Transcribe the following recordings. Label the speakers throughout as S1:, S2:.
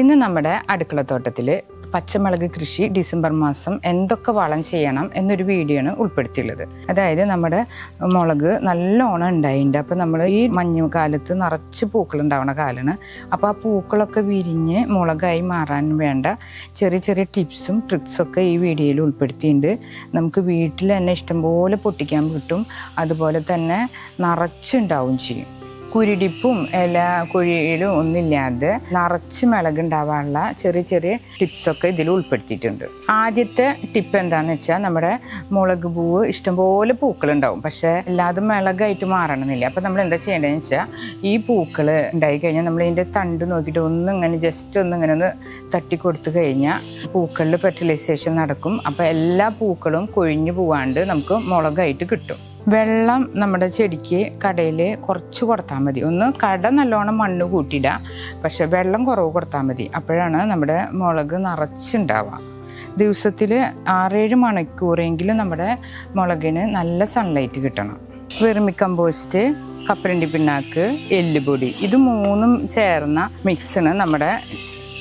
S1: ഇന്ന് നമ്മുടെ അടുക്കളത്തോട്ടത്തിൽ പച്ചമുളക് കൃഷി ഡിസംബർ മാസം എന്തൊക്കെ വളം ചെയ്യണം എന്നൊരു വീഡിയോ ആണ് ഉൾപ്പെടുത്തിയുള്ളത്. അതായത് നമ്മുടെ മുളക് നല്ല നല്ലോണം ഉണ്ടായിട്ടുണ്ട്. അപ്പോൾ നമ്മൾ ഈ മഞ്ഞു കാലത്ത് നിറച്ച് പൂക്കൾ ഉണ്ടാവുന്ന കാലമാണ്. അപ്പോൾ ആ പൂക്കളൊക്കെ വിരിഞ്ഞ് മുളകായി മാറാൻ വേണ്ട ചെറിയ ചെറിയ ടിപ്സും ട്രിക്സൊക്കെ ഈ വീഡിയോയിൽ ഉൾപ്പെടുത്തിയിട്ടുണ്ട്. നമുക്ക് വീട്ടിൽ തന്നെ ഇഷ്ടംപോലെ പൊട്ടിക്കാൻ കിട്ടും അതുപോലെ തന്നെ നിറച്ചുണ്ടാവും ചെയ്യും. കുരുടിപ്പും ഇല കുഴിയിലും ഒന്നുമില്ലാതെ നിറച്ച് മിളകുണ്ടാവാനുള്ള ചെറിയ ചെറിയ ടിപ്സൊക്കെ ഇതിൽ ഉൾപ്പെടുത്തിയിട്ടുണ്ട്. ആദ്യത്തെ ടിപ്പ് എന്താണെന്ന് വെച്ചാൽ നമ്മുടെ മുളക് പൂവ് ഇഷ്ടംപോലെ പൂക്കളുണ്ടാവും. പക്ഷേ എല്ലാതും മിളകായിട്ട് മാറണമെന്നില്ല. അപ്പോൾ നമ്മൾ എന്താ ചെയ്യേണ്ടതെന്ന് വെച്ചാൽ ഈ പൂക്കൾ ഉണ്ടായി കഴിഞ്ഞാൽ നമ്മൾ ഇതിന്റെ തണ്ട് നോക്കിയിട്ട് ഒന്ന് ഇങ്ങനെ ജസ്റ്റ് ഒന്ന് ഇങ്ങനെ ഒന്ന് തട്ടി കൊടുത്തു കഴിഞ്ഞാൽ പൂക്കളിൽ ഫെർട്ടിലൈസേഷൻ നടക്കും. അപ്പോൾ എല്ലാ പൂക്കളും കൊഴിഞ്ഞു പോവാണ്ട് നമുക്ക് മുളകായിട്ട് കിട്ടും. വെള്ളം നമ്മുടെ ചെടിക്ക് കടയിൽ കുറച്ച് കൊടുത്താൽ മതി. ഒന്ന് കട നല്ലോണം മണ്ണ് കൂട്ടിയിടുക പക്ഷെ വെള്ളം കുറവ് കൊടുത്താൽ മതി. അപ്പോഴാണ് നമ്മുടെ മുളക് നിറച്ചുണ്ടാവുക. ദിവസത്തിൽ ആറേഴ് മണിക്കൂറെങ്കിലും നമ്മുടെ മുളകിന് നല്ല സൺലൈറ്റ് കിട്ടണം. വെറുമി കമ്പോസ്റ്റ് കപ്പരണ്ടി പിണ്ണാക്ക് എല്ലുപൊടി ഇത് മൂന്നും ചേർന്ന മിക്സാണ് നമ്മുടെ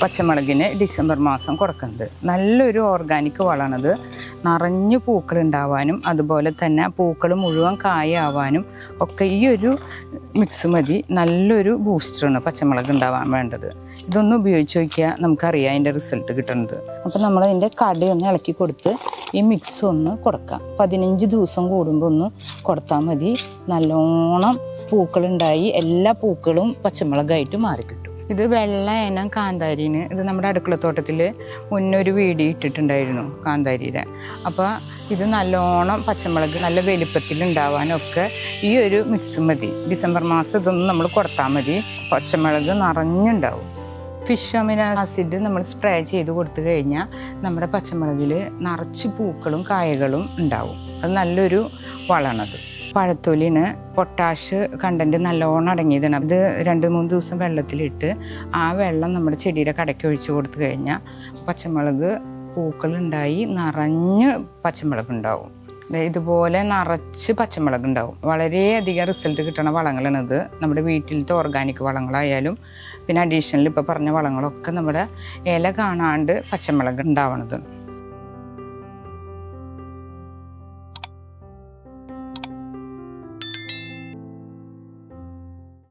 S1: പച്ചമുളകിന് ഡിസംബർ മാസം കൊടുക്കുന്നത്. നല്ലൊരു ഓർഗാനിക് വളമാണത് നിറഞ്ഞു പൂക്കൾ ഉണ്ടാവാനും അതുപോലെ തന്നെ പൂക്കൾ മുഴുവൻ കായാവാനും ഒക്കെ ഈ ഒരു മിക്സ് മതി. നല്ലൊരു ബൂസ്റ്ററാണ് പച്ചമുളക് ഉണ്ടാവാൻ വേണ്ടത്. ഇതൊന്ന് ഉപയോഗിച്ച് നോക്കിയാൽ നമുക്കറിയാം അതിന്റെ റിസൾട്ട് കിട്ടുന്നത്. അപ്പോൾ നമ്മൾ അതിന്റെ ഒന്ന് ഇളക്കി കൊടുത്ത് ഈ മിക്സ് ഒന്ന് കൊടുക്കാം. പതിനഞ്ച് ദിവസം കൂടുമ്പോൾ ഒന്ന് കൊടുത്താൽ മതി. നല്ലോണം പൂക്കളുണ്ടായി. എല്ലാ പൂക്കളും പച്ചമുളകായിട്ട് മാറിക്കിട്ടും. ഇത് വെള്ള ഇനം കാന്താരിന്. ഇത് നമ്മുടെ അടുക്കളത്തോട്ടത്തിൽ മുന്നൊരു വീടി ഇട്ടിട്ടുണ്ടായിരുന്നു കാന്താരിയുടെ. അപ്പോൾ ഇത് നല്ലോണം പച്ചമുളക് നല്ല വലിപ്പത്തിൽ ഉണ്ടാവാനൊക്കെ ഈ ഒരു മിക്സ് മതി. ഡിസംബർ മാസം ഇതൊന്നും നമ്മൾ കൊടുത്താൽ മതി. പച്ചമുളക് നിറഞ്ഞുണ്ടാവും. ഫിഷ് അമിനോ ആസിഡ് നമ്മൾ സ്പ്രേ ചെയ്ത് കൊടുത്തു കഴിഞ്ഞാൽ നമ്മുടെ പച്ചമുളകിൽ നിറച്ച് പൂക്കളും കായകളും ഉണ്ടാവും. അത് നല്ലൊരു വളമാണത്. പഴത്തൊലിന് പൊട്ടാഷ് കണ്ടന്റ് നല്ലോണം അടങ്ങിയതാണ്. ഇത് രണ്ട് മൂന്ന് ദിവസം വെള്ളത്തിലിട്ട് ആ വെള്ളം നമ്മുടെ ചെടിയുടെ കടയ്ക്ക് ഒഴിച്ചു കൊടുത്തു കഴിഞ്ഞാൽ പച്ചമുളക് പൂക്കളുണ്ടായി നിറഞ്ഞ് പച്ചമുളക് ഉണ്ടാവും ഇതുപോലെ നിറച്ച് പച്ചമുളക് ഉണ്ടാവും വളരെയധികം റിസൾട്ട് കിട്ടുന്ന വളങ്ങളാണിത് നമ്മുടെ വീട്ടിലത്തെ ഓർഗാനിക് വളങ്ങളായാലും പിന്നെ അഡീഷണൽ ഇപ്പോൾ പറഞ്ഞ വളങ്ങളൊക്കെ നമ്മുടെ ഇല കാണാണ്ട് പച്ചമുളക് ഉണ്ടാവണത്.